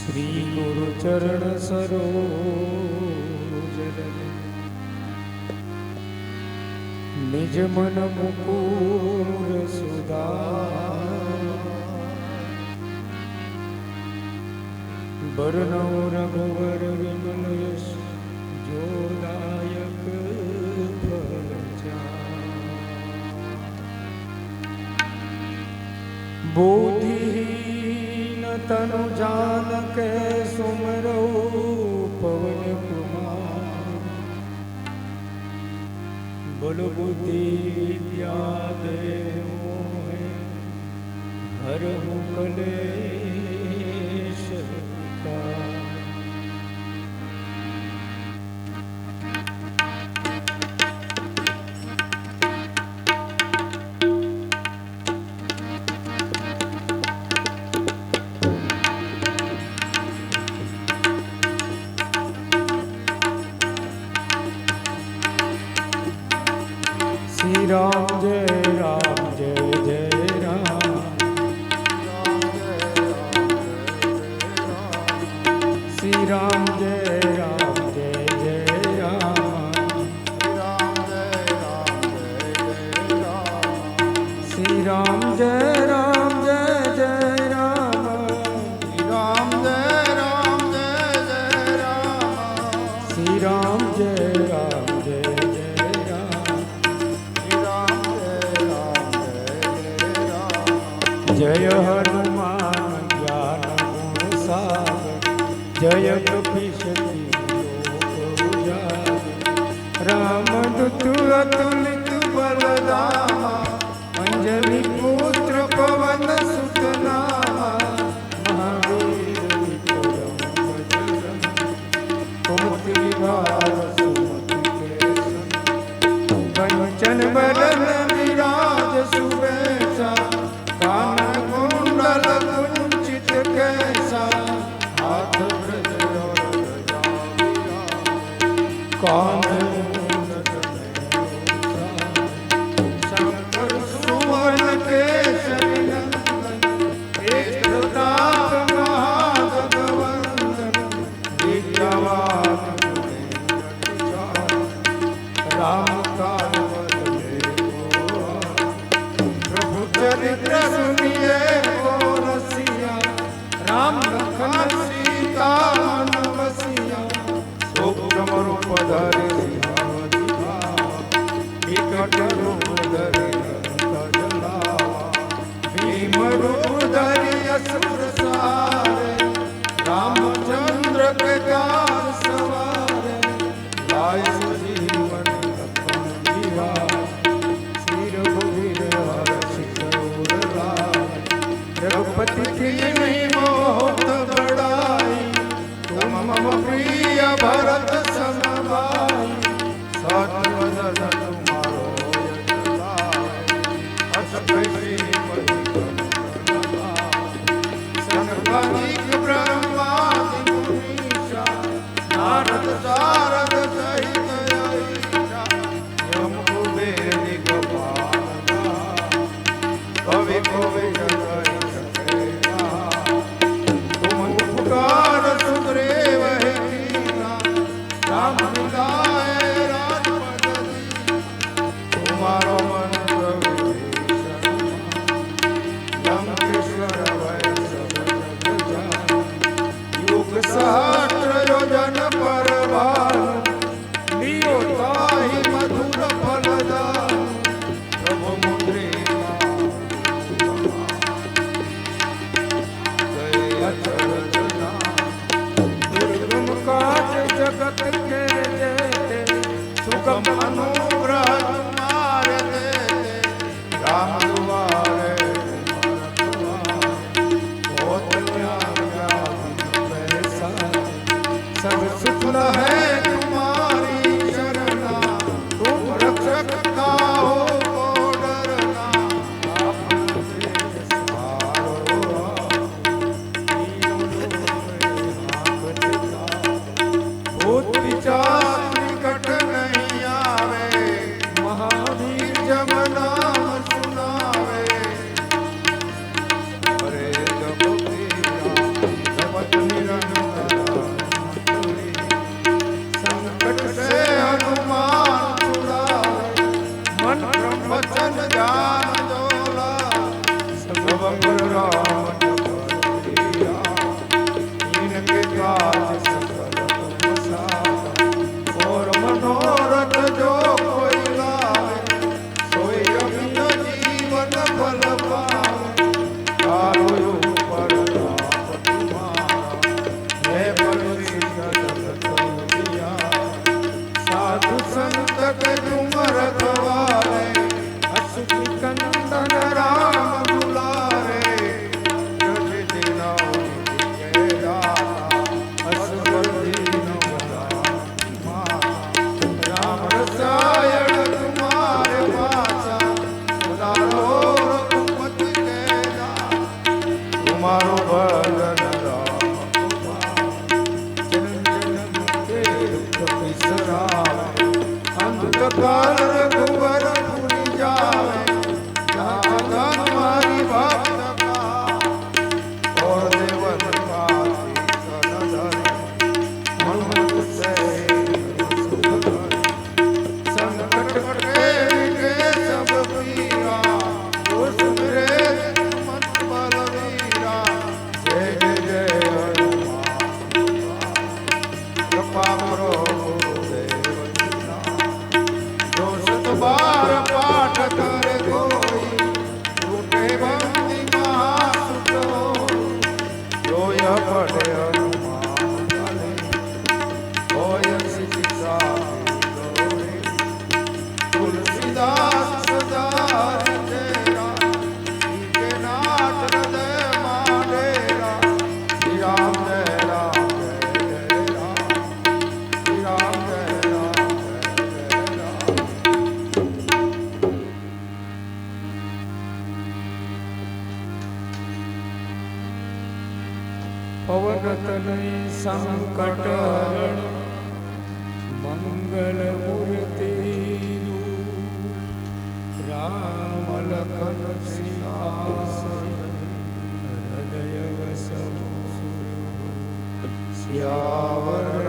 શ્રી ગુરુ ચરણ સરોજ નિજ મન મુકુર સુદા બરનો રઘુવર વિમલ યશ જોદાયક બોધી તનુ જાન કે સુમરો પવન કુમાર. બોલો બુદ્ધિ વિદ્યા દેવો હર હું કલેશ કા જય હનુમાન જ્ઞાન ગુણ સાગર જય કપિશ રામ દુતુ અતુલિત બલદામા દીકરા સુનીએ રસિયા રામ લખન સીતા નવસિયા સુક્રમ રૂપ ધરે વિકટ જગત કે સુખ મનો God. පවරතනයි සංකටහරණ මංගල මුරතේරු රාමලකන සියාසන හදයවසෝ සියාවර